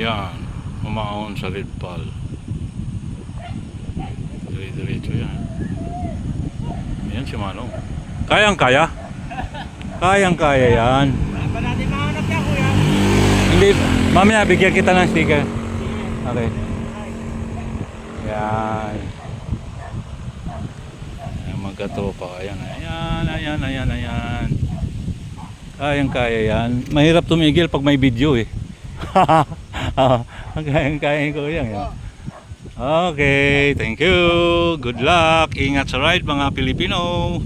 Yan. Umaon sa red pal. Dire-diretso yan. Yan si Manong. Kayang kaya? Kayang kaya yan. Ba natin mahanap yan, kuya? Hindi, mamaya bigyan kita ng sticker. Okay. Yan. Ayan, magkatropa. Ayan, ayan, ayan, ayan, ayan. Kayang kaya yan. Mahirap tumigil pag may video eh. Ah, kayang kaya ko yan. Okay, thank you. Good luck. Ingat sa ride mga Pilipino.